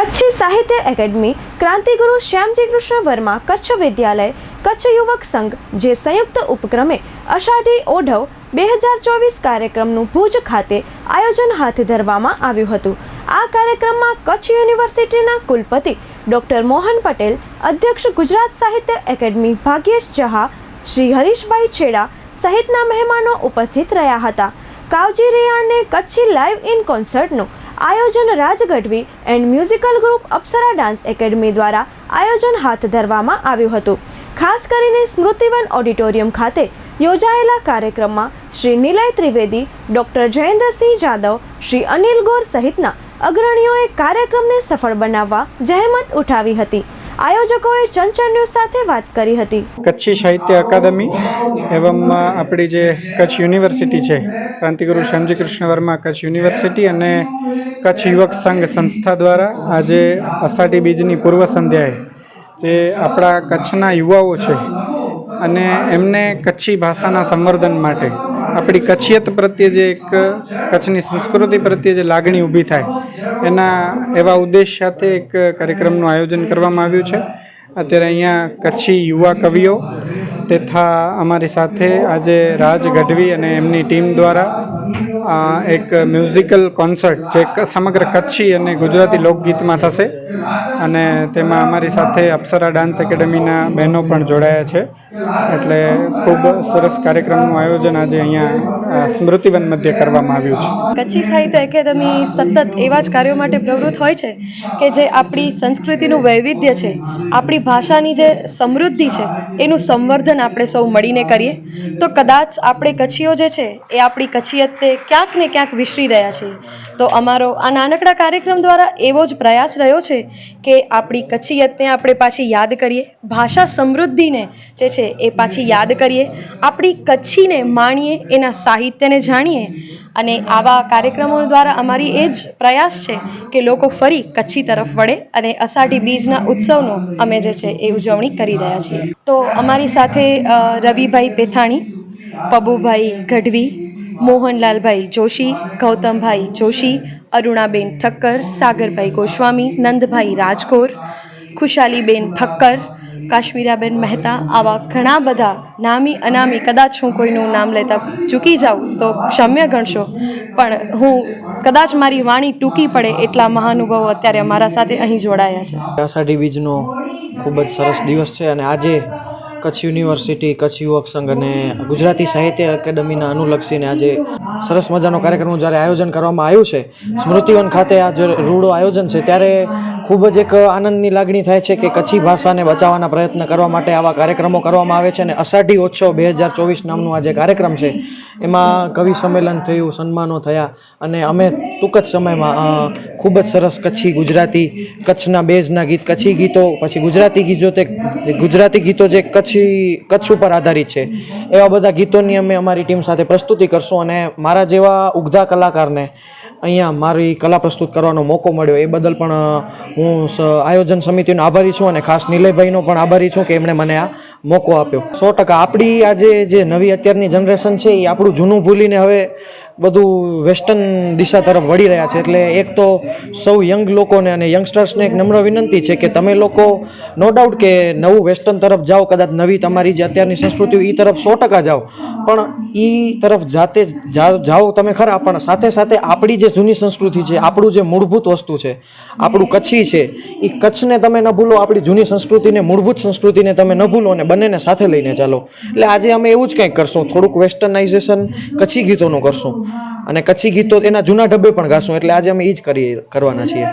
કચ્છી સાહિત્ય એકેડમી ક્રાંતિગુરુ શ્યામજી કૃષ્ણ વર્મા કચ્છ વિદ્યાલય, કચ્છ યુવક સંઘ, જે સંયુક્ત ઉપક્રમે અષાઢી ઓઢવ બે હજાર ચોવીસ કાર્યક્રમનું ભુજ ખાતે આયોજન હાથ ધરવામાં આવ્યું હતું. આ કાર્યક્રમમાં કચ્છ યુનિવર્સિટીના કુલપતિ ડોક્ટર મોહન પટેલ, અધ્યક્ષ ગુજરાત સાહિત્ય એકેડમી ભાગ્યેશ જહા શ્રી હરીશભાઈ છેડા સહિતના મહેમાનો ઉપસ્થિત રહ્યા હતા. કાવજી રેયાણને કચ્છી લાઈવ ઇન કોન્સર્ટનું આયોજન Raj Gadhvi and musical group Apsara dance academy દ્વારા આયોજન હાથ ધરવામાં આવ્યું હતું. ખાસ કરીને સ્મૃતિવન ઓડિટોરિયમ ખાતે યોજાયેલા કાર્યક્રમમાં શ્રી નિલય ત્રિવેદી, ડોક્ટર જયેન્દ્રસિંહ જાદવ, શ્રી અનિલ ગોર સહિતના અગ્રણીઓએ કાર્યક્રમને સફળ બનાવવા જહેમત ઉઠાવી હતી. આયોજકોએ ચંચળ ન્યૂઝ સાથે વાત કરી હતી. કચ્છી સાહિત્ય અકાદમી એવમ આપણી જે કચ્છ યુનિવર્સિટી છે, ક્રાંતિગુરુ શ્યામજી કૃષ્ણ વર્મા કચ્છ યુનિવર્સિટી અને કચ્છ યુવક સંઘ સંસ્થા દ્વારા આજે અષાઢી બીજની પૂર્વ સંધ્યાએ જે આપણા કચ્છના યુવાઓ છે અને એમને કચ્છી ભાષાના સંવર્ધન માટે આપણી કચ્છિયત પ્રત્યે જે એક કચ્છની સંસ્કૃતિ પ્રત્યે જે લાગણી ઊભી થાય, એના એવા ઉદ્દેશ સાથે એક કાર્યક્રમનું આયોજન કરવામાં આવ્યું છે. અત્યારે અહીંયા કચ્છી યુવા કવિઓ તથા અમારી સાથે આજે રાજ ગઢવી અને એમની ટીમ દ્વારા એક મ્યુઝિકલ કોન્સર્ટ જે સમગ્ર કચ્છી અને ગુજરાતી લોકગીતમાં થશે. અને તેમાં અમારી સાથે અપ્સરા ડાન્સ એકેડમીના બહેનો પણ જોડાયા છે. એટલે ખૂબ સરસ કાર્યક્રમનું આયોજન આજે અહીંયા સ્મૃતિવન મધ્ય કરવામાં આવ્યું છે. કચ્છી સાહિત્ય એકેડમી સતત એવા જ કાર્યો માટે પ્રવૃત્ત હોય છે કે જે આપણી સંસ્કૃતિનું વૈવિધ્ય છે, આપણી ભાષાની જે સમૃદ્ધિ છે, એનું સંવર્ધન આપણે સૌ મળીને કરીએ. તો કદાચ આપણે કચ્છીઓ જે છે, એ આપણી કચ્છિયતને ક્યાંક ને ક્યાંક વિસરી રહ્યા છીએ તો અમારો આ નાનકડા કાર્યક્રમ દ્વારા એવો જ પ્રયાસ રહ્યો છે કે આપણી કચ્છિયતને આપણે પાછી યાદ કરીએ, ભાષા સમૃદ્ધિને જે છે એ પાછી યાદ કરીએ, આપણી કચ્છીને માણીએ, એના સાહિત્યને જાણીએ અને આવા કાર્યક્રમો દ્વારા અમારી એ જ પ્રયાસ છે કે લોકો ફરી કચ્છી તરફ વળે અને અષાઢી બીજના ઉત્સવનો અમે જે છે એ ઉજવણી કરી રહ્યા છીએ. તો અમારી સાથે રવિભાઈ પેથાણી, પબુભાઈ ગઢવી મોહનલાલભાઈ જોશી, ગૌતમભાઈ જોશી, અરુણાબેન ઠક્કર, સાગરભાઈ ગોસ્વામી, નંદભાઈ રાજકોર ખુશાલીબેન ઠક્કર, કાશ્મીરાબેન મહેતા આવા ઘણા બધા નામી અનામી કદાચ હું કોઈનું નામ લેતા ચૂકી જાઉં તો ક્ષમ્ય ગણશો. પણ હું કદાચ મારી વાણી ટૂંકી પડે એટલા મહાનુભાવો અત્યારે અમારા સાથે અહીં જોડાયા છે. અષાઢી બીજનો ખૂબ જ સરસ દિવસ છે અને આજે કચ્છ યુનિવર્સિટી, કચ્છ યુવક સંઘ અને ગુજરાતી સાહિત્ય એકેડમીના અનુલક્ષીને આજે સરસ મજાનો કાર્યક્રમનું જ્યારે આયોજન કરવામાં આવ્યું છે, સ્મૃતિવન ખાતે આ રૂડો આયોજન છે, ત્યારે ખૂબ જ એક આનંદની લાગણી થાય છે કે કચ્છી ભાષાને બચાવવાના પ્રયત્ન કરવા માટે આવા કાર્યક્રમો કરવામાં આવે છે અને અષાઢી ઓછો બે હજાર ચોવીસ નામનું જે કાર્યક્રમ છે, એમાં કવિ સંમેલન થયું, સન્માનો થયા અને અમે ટૂંક જ સમયમાં ખૂબ જ સરસ કચ્છી ગુજરાતી કચ્છના બેઝના ગીત, કચ્છી ગીતો, પછી ગુજરાતી ગીતો તે ગુજરાતી ગીતો જે કચ્છી કચ્છ ઉપર આધારિત છે. એવા બધા ગીતોની અમે અમારી ટીમ સાથે પ્રસ્તુતિ કરશું અને મારા જેવા ઉગધા કલાકારને અહીંયા મારી કલા પ્રસ્તુત કરવાનો મોકો મળ્યો. એ બદલ પણ હું આયોજન સમિતિનો આભારી છું અને ખાસ નિલયભાઈનો પણ આભારી છું કે એમણે મને આ મોકો આપ્યો. સો ટકા આપણી આજે જે નવી અત્યારની જનરેશન છે એ આપણું જૂનું ભૂલીને હવે બધું વેસ્ટર્ન દિશા તરફ વળી રહ્યા છે. એટલે એક તો સૌ યંગ લોકોને અને યંગસ્ટર્સને એક નમ્ર વિનંતી છે કે તમે લોકો નો ડાઉટ કે નવું વેસ્ટર્ન તરફ જાઓ, કદાચ નવી તમારી જે અત્યારની સંસ્કૃતિ એ તરફ સો ટકા જાઓ. પણ એ તરફ જાતે જાઓ તમે ખરા, પણ સાથે સાથે આપણી જે જૂની સંસ્કૃતિ છે, આપણું જે મૂળભૂત વસ્તુ છે, આપણું કચ્છી છે એ કચ્છને તમે ન ભૂલો, આપણી જૂની સંસ્કૃતિને, મૂળભૂત સંસ્કૃતિને તમે ન ભૂલો અને બંનેને સાથે લઈને ચાલો. એટલે આજે અમે એવું જ કંઈક કરશું, થોડુંક વેસ્ટર્નાઇઝેશન કચ્છી ગીતોનું કરશું. અને કચ્છી ગીતો એના જૂના ડબ્બે પણ ગાશું, એટલે આજે અમે એ જ કરી, કરવાના છીએ.